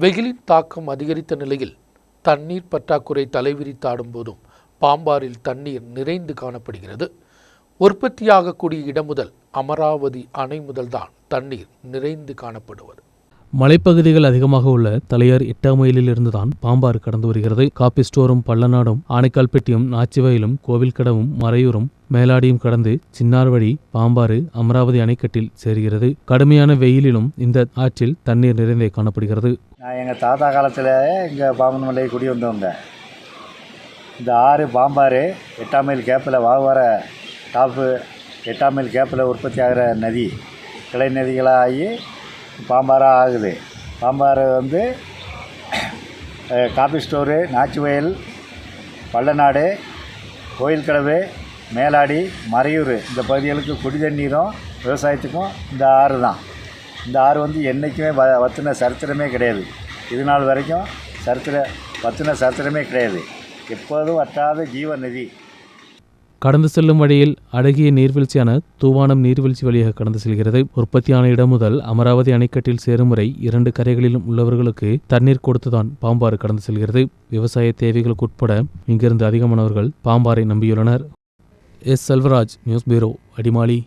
வெயிலின் தாக்கம் அதிகரித்த நிலையில் தண்ணீர் பற்றாக்குறை தலைவிரித்தாடும் போதும் பாம்பாரில் தண்ணீர் நிறைந்து காணப்படுகிறது. உற்பத்தியாகக்கூடிய இடம் முதல் அமராவதி அணை முதல்தான் தண்ணீர் நிறைந்து காணப்படுவது. மலைப்பகுதிகள் அதிகமாக உள்ள தலையார் எட்டாமயிலில் இருந்துதான் பாம்பாறு கடந்து வருகிறது. காப்பி ஸ்டோரும் பள்ளநாடும் ஆனைக்கால்பட்டியும் நாச்சிவயலும் கோவில்கடவும் மறையூரும் மேலாடியும் கடந்து சின்னார்வழி பாம்பாறு அமராவதி அணைக்கட்டில் சேர்கிறது. கடுமையான வெயிலிலும் இந்த ஆற்றில் தண்ணீர் நிறைந்தே காணப்படுகிறது. நான் எங்கள் தாத்தா காலத்தில் இங்கே பாம்பன் மலை குடி வந்தவங்க. இந்த ஆறு பாம்பாறு எட்டாம் மைல் கேப்பில் வாகுவார டாப்பு எட்டாம் மைல் கேப்பில் உற்பத்தி ஆகிற நதி கிளை நதிகளாக ஆகி பாம்பாராக ஆகுது. பாம்பாறை வந்து காபி ஸ்டோரு நாச்சுவயல் பள்ளநாடு கோயில் கடவு மேலாடி மறையூர். இந்த பகுதிகளுக்கு குடி தண்ணீரும் விவசாயத்துக்கும் இந்த ஆறு தான். இந்த ஆறு வந்து என்றைக்குமே வ வத்தின சரித்திரமே கிடையாது. இது நாள் வரைக்கும் சரித்திர வத்தின சரித்திரமே கிடையாது. எப்போதும் வற்றாத ஜீவநதி கடந்து செல்லும் வழியில் அழகிய நீர்வீழ்ச்சியான தூவானம் நீர்வீழ்ச்சி வழியாக கடந்து செல்கிறது. உற்பத்தியான இடம் முதல் அமராவதி அணைக்கட்டில் சேரும் வரை இரண்டு கரைகளிலும் உள்ளவர்களுக்கு தண்ணீர் கொடுத்துதான் பாம்பாறு கடந்து செல்கிறது. விவசாய தேவைகளுக்கு உட்பட இங்கிருந்து அதிகமானவர்கள் பாம்பாறை நம்பியுள்ளனர். S. Selvaraj news bureau Adimali.